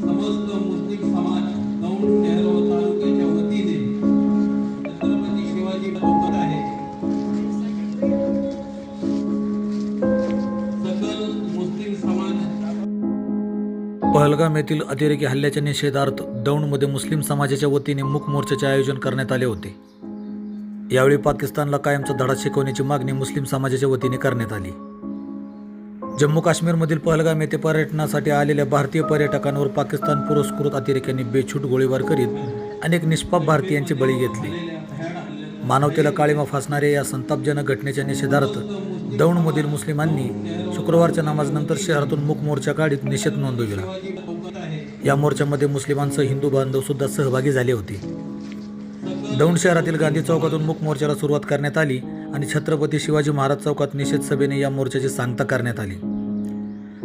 समस्त मुस्लिम समाज दौंड शहर व तालुक्याच्या वतीने छत्रपती शिवाजी आहे. सकल मुस्लिम समाज पहलगाम येथील अतिरेकी हल्ल्याच्या निषेधार्थ दौंडमध्ये मुस्लिम समाजाच्या वतीने मूक मोर्चाचे आयोजन करण्यात आले होते. यावेळी पाकिस्तानला कायमचा धडा शिकवण्याची मागणी मुस्लिम समाजाच्या वतीने करण्यात आली. जम्मू काश्मीरमधील पहलगाम येथे पर्यटनासाठी आलेल्या भारतीय पर्यटकांवर पाकिस्तान पुरस्कृत अतिरेक्यांनी बेछूट गोळीबार करीत अनेक निष्पाप भारतीयांची बळी घेतली. मानवतेला काळीमा फासणाऱ्या या संतापजनक घटनेच्या निषेधार्थ दौंडमधील मुस्लिमांनी शुक्रवारच्या नमाजनंतर शहरातून मूक मोर्चा काढीत निषेध नोंदविला. या मोर्चामध्ये मुस्लिमांसह हिंदू बांधव सुद्धा सहभागी झाले होते. दौंड शहरातील गांधी चौकातून मूक मोर्चाला सुरुवात करण्यात आली. आणि छत्रपती शिवाजी महाराज चौकात निषेध सभेने या मोर्चाची सांगता करण्यात आली.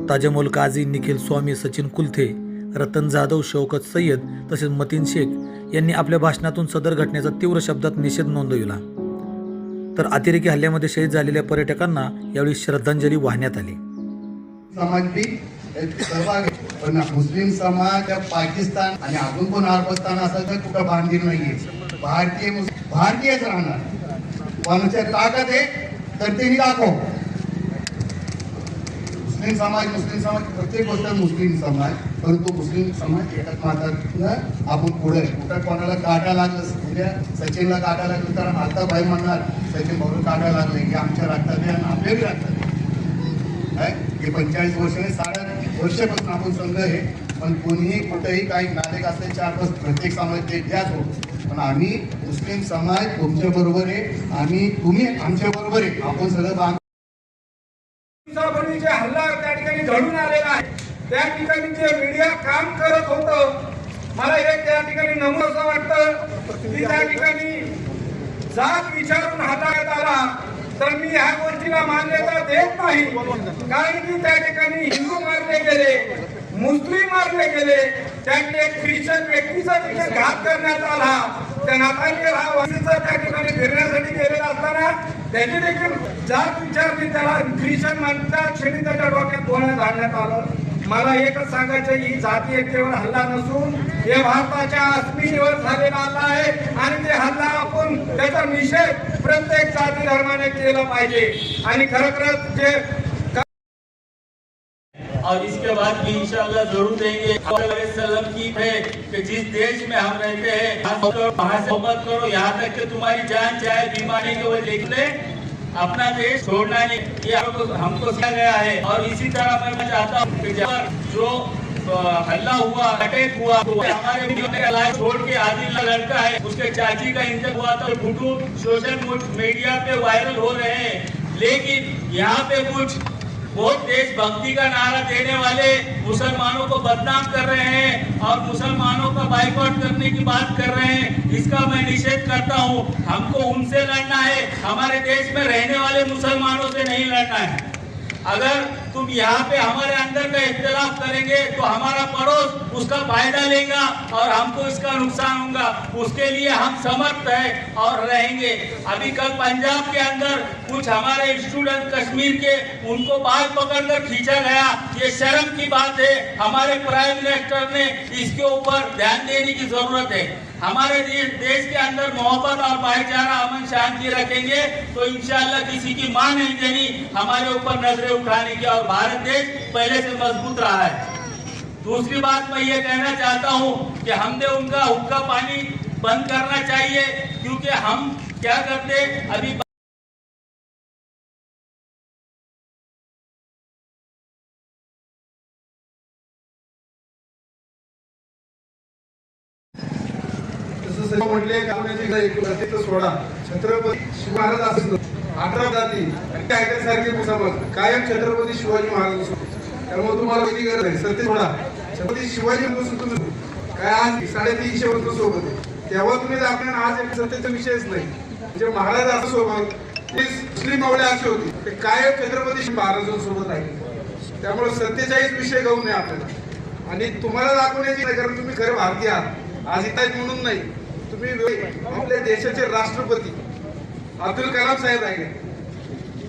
ताजमोल काझी निखिल स्वामी सचिन कुलथे रतन जाधव शौकत सय्यद तसेच मतीन शेख यांनी आपल्या भाषणातून सदर घटनेचा तीव्र शब्दात निषेध नोंदविला. तर अतिरेकी हल्ल्यामध्ये शहीद झालेल्या पर्यटकांना यावेळी श्रद्धांजली वाहण्यात आली. पण मुस्लिम समाज पाकिस्तान आणि अजून पण अरबस्तान असेल तर कुठं बांधील नाहीये. भारतीय भारतीयच राहणार. कोणाच्या ताकद आहे तर त्यांनी दाखव. मुस्लिम समाज मुस्लिम समाज प्रत्येक गोष्ट मुस्लिम समाज परंतु मुस्लिम समाज एकच मात्र आपण पुढे कुठं कोणाला काटा लागलं उद्या सचिनला काटा लागलं तर आता भाई म्हणणार सचिन भाऊ काटा लागले की आमच्या रक्तात आहे आणि आपल्या बी रक्तात आहे. काय? हे पंचेचाळीस वर्ष साडे वर्षापासून आपण संघ आहे पण कोणीही कुठेही काही नागरिक असले चार वर्ष प्रत्येक समाज ते द्याच होत पण आम्ही मुस्लिम समाज तुमच्या बरोबर आहे. आम्ही तुम्ही आमच्या बरोबर आहे. आपण सगळं बांध हल्ला त्या ठिकाणी घडून आलेला आहे. त्या ठिकाणी जे मीडिया काम करत होतं मला एक त्या ठिकाणी नमूद असं वाटतं की त्या ठिकाणी जात विचारून हाताळण्यात आला तर मी ह्या गोष्टीला मान्यता देत नाही. कारण की त्या ठिकाणी हिंदू मारले गेले मुस्लिम मारले गेले त्यातले एक ख्रिश्चन व्यक्तीचा तिथे घात करण्यात आला. त्या नाथांनी हा वासीचा त्या ठिकाणी फिरण्यासाठी गेलेला असताना त्याची देखील जात विचारली त्याला ख्रिश्चन म्हणतात क्षणी त्याच्या डोक्यात गोळ्यात आणण्यात आलं. मला एकच सांगायचं ही जाती एकतेवर हल्ला नसून हे भारताच्या अस्मितेवर झालेला हल्ला आहे आणि ते हल्ला आपण त्याचा निषेध प्रत्येक जाती धर्माने केला पाहिजे. आणि खरोखरच जे और इसके बाद भी इंशाल्लाह ज़रूर देंगे। की है कि जिस देश में हम रहते हैं वहाँ से मोहब्बत करो, यहाँ तक कि तुम्हारी जान चाहे बीमारी के वजह देख ले अपना देश छोड़ना नहीं ये हमको सिखाया गया है। और इसी तरह मैं चाहता हूँ जो हल्ला हुआ, अटैक हुआ तो हमारे छोड़ के आदिल लड़का है, उसके चाची का इंतक हुआ था, फ़ोटो, सोशल मीडिया पे वायरल हो रहे हैं। लेकिन यहाँ पे कुछ बहुत देशभक्ति का नारा देने वाले मुसलमानों को बदनाम कर रहे हैं और मुसलमानों का बाइकआउट करने की बात कर रहे हैं, इसका मैं निषेध करता हूँ। हमको उनसे लड़ना है, हमारे देश में रहने वाले मुसलमानों से नहीं लड़ना है। अगर तुम यहाँ पे हमारे अंदर का इख्तलाफ करेंगे तो हमारा पड़ोस उसका फ़ायदा लेगा और हमको इसका नुकसान होगा। उसके लिए हम समर्थ है और रहेंगे। अभी कल पंजाब के अंदर कुछ हमारे स्टूडेंट कश्मीर के, उनको बाल पकड़कर खींचा गया। ये शर्म की बात है। हमारे प्राइम मिनिस्टर ने इसके ऊपर ध्यान देने की ज़रूरत है। हमारे देश के अंदर मोहब्बत और भाईचारा अमन शांति रखेंगे तो इंशाल्लाह किसी की माँ नहीं देनी, हमारे ऊपर नज़रें उठाने की, और भारत देश पहले से मज़बूत रहा है। दूसरी बात मैं ये कहना चाहता हूँ कि हमने उनका हुक्का पानी बंद करना चाहिए, क्योंकि हम क्या करते, अभी फुले सर्व सोडा छत्रपती शिवमहाराज असतो अठरा जाती. आणि त्या ऐकण्यासारखे मुसलमान. कायम छत्रपती शिवाजी महाराज असतो. त्यामुळे तुम्हाला किती गरज आहे. सत्य सोडा. छत्रपती शिवाजी पासून तुम्ही काय आज साडेतीनशे वर्ष सोबत तेव्हा तुम्ही दाखवणार आज एक सत्तेचा विषयच नाही. म्हणजे महाराज असं सोबत ते मुस्लिम मावळे अशी होती. ते कायम छत्रपती महाराजांसोबत आहे त्यामुळे सत्तेचाळीस विषय घेऊन नये आपल्याला. आणि तुम्हाला दाखवण्याची नाही कारण तुम्ही खरे भारतीय आहात. आज इथं म्हणून नाही. तुम्ही आपल्या देशाचे राष्ट्रपती अब्दुल कलाम साहेब आहे.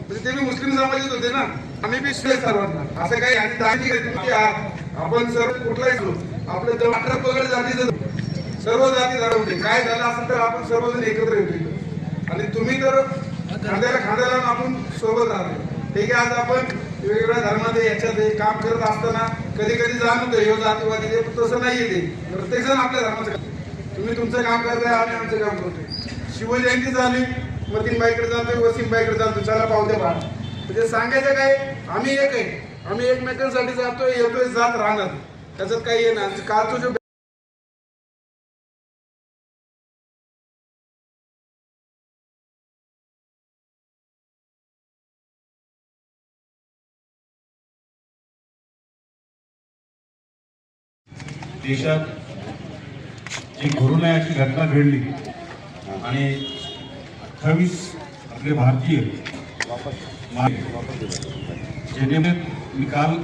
म्हणजे ते मी मुस्लिम समाजात होते ना. आम्ही बी सर्वांना. असं काही आणि दाजी तुमची आपण सर्व कुठलाही लोक आपलं जर अठरा पगड जातीचं सर्व जाती धरवते काय झालं असेल तर आपण सर्वजण एकत्र येतो आणि तुम्ही तर खांद्याला खांद्याला आपण सोबत राहतो ठीक आहे आज आपण वेगवेगळ्या धर्मामध्ये याच्यात काम करत असताना कधी कधी जाणवतो हे जातीवादी तसं नाही ते. प्रत्येक जण आपल्या धर्माचं तुम्ही तुमचं काम करताय आम्ही आमचं काम करतोय. शिवजयंती झाली मतीन बाईकडे जातोय वसीम बाईकडे जातोय. चला पावते पहा म्हणजे सांगायचं काय आम्ही एक आहे. आम्ही एकमेकांसाठी जातोय येतोय जात राहणार त्याच्यात काही येणार कालचा जो देशात एक कोरोनाची घटना घडली आणि अठ्ठावीस आपले भारतीय जेणेमुळे मी काल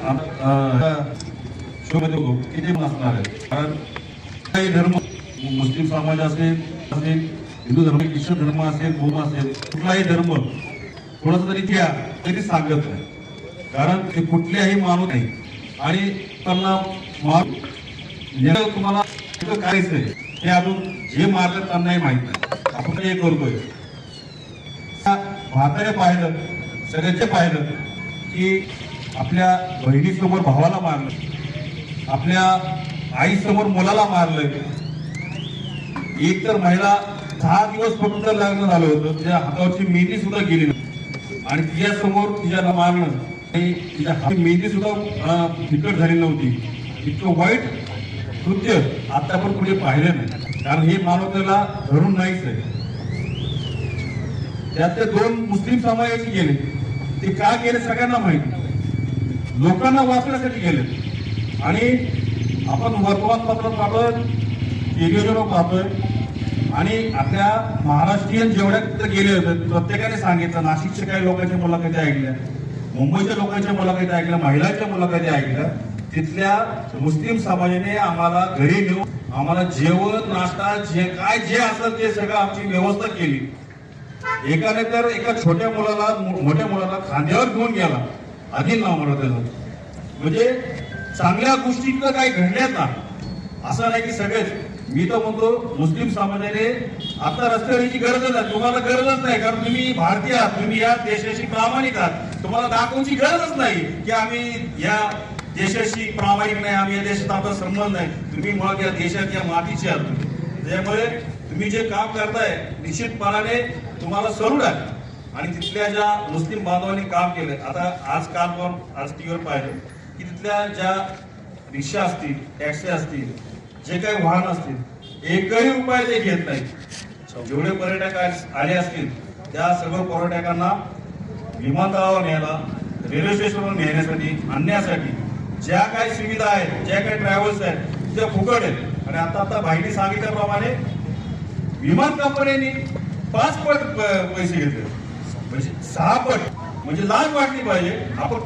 शोमध्ये होतो किती पण असणार आहे. कारण काही धर्म मुस्लिम समाज असेल असेल हिंदू धर्म ख्रिश्चन धर्म असेल बौद्ध असेल कुठलाही धर्म थोडासा तरी घ्या तरी सांगत नाही. कारण ते कुठल्याही माणूस नाही. आणि त्यांना तुम्हाला कायच नाही. आहे हे अजून जे मारलं त्यांनाही माहीत नाही. आपण हे करतोय. म्हातारे पाहिलं सगळ्याचे पाहिलं की आपल्या बहिणीसमोर भावाला मारलं आपल्या आईसमोर मुलाला मारलं. एक तर महिला दहा दिवस फक्त लग्न झालं होतं तिच्या हातावरची मेहंदी सुद्धा गेली नाही. आणि तिच्या समोर तिच्याला मारणं आणि तिच्या मेहंदी सुद्धा फिकट झाली नव्हती. इतकं वाईट कृत्य. आता पण कुठे पाहिलं नाही. कारण हे मानवतेला धरून नाहीच आहे. त्यात दोन मुस्लिम समाजाचे गेले. ते का गेले सगळ्यांना माहिती लोकांना वाचण्यासाठी गेले. आणि आपण वर्तमानपत्र पाहतोय टेलिव्हिजनवर पाहतोय. आणि आपल्या महाराष्ट्रीयन जेवढ्या तिथे गेले होते प्रत्येकाने सांगितलं नाशिकच्या काही लोकांच्या मुलाखती ऐकल्या मुंबईच्या लोकांच्या मुलाखती ऐकल्या महिलांच्या मुलाखती ऐकल्या. तिथल्या मुस्लिम समाजाने आम्हाला घरी नेऊन आम्हाला जेवण नाश्ता जे काय जे असेल ते सगळं आमची व्यवस्था केली. एकाने तर एका छोट्या मुलाला मोठ्या मुलाला खांद्यावर घेऊन गेला. आधी नाव मला त्याचं. म्हणजे चांगल्या गोष्टी तर काही घडल्यात ना. असं नाही की सगळेच. मी तर म्हणतो मुस्लिम समाजाने आता रस्त्यावरची गरजच नाही तुम्हाला गरजच नाही. कारण तुम्ही भारतीय आहात. तुम्ही या देशाशी प्रामाणिक आहात. तुम्हाला दाखवण्याची गरजच नाही की आम्ही या देशाशी प्रामाणिक नाही आम्ही या देशात आपला संबंध नाही. तुम्ही मुळात या देशाच्या मातीचे आहात तुम्ही. त्यामुळे तुम्ही जे काम करताय निश्चितपणाने तुम्हाला सरूड आहे. आणि तिथल्या ज्या मुस्लिम बांधवांनी काम केलं आता आज काल पण आज टीव्हीवर पाहिलं की तिथल्या ज्या रिक्षा असतील टॅक्सी असतील जे काही वाहन असतील एकही उपाय ते घेत नाही जेवढे पर्यटक आले असतील त्या सर्व पर्यटकांना विमानतळावर न्यायला रेल्वे स्टेशनवर नेण्यासाठी आणण्यासाठी ज्या काही सुविधा आहेत ज्या काही ट्रॅव्हल्स आहेत त्या फुकट आहेत. आणि आता आता भाईने सांगितल्याप्रमाणे विमान कंपन्यांनी पाच पट पैसे घेतले. म्हणजे सहा पट. म्हणजे लाज वाटली पाहिजे. आपण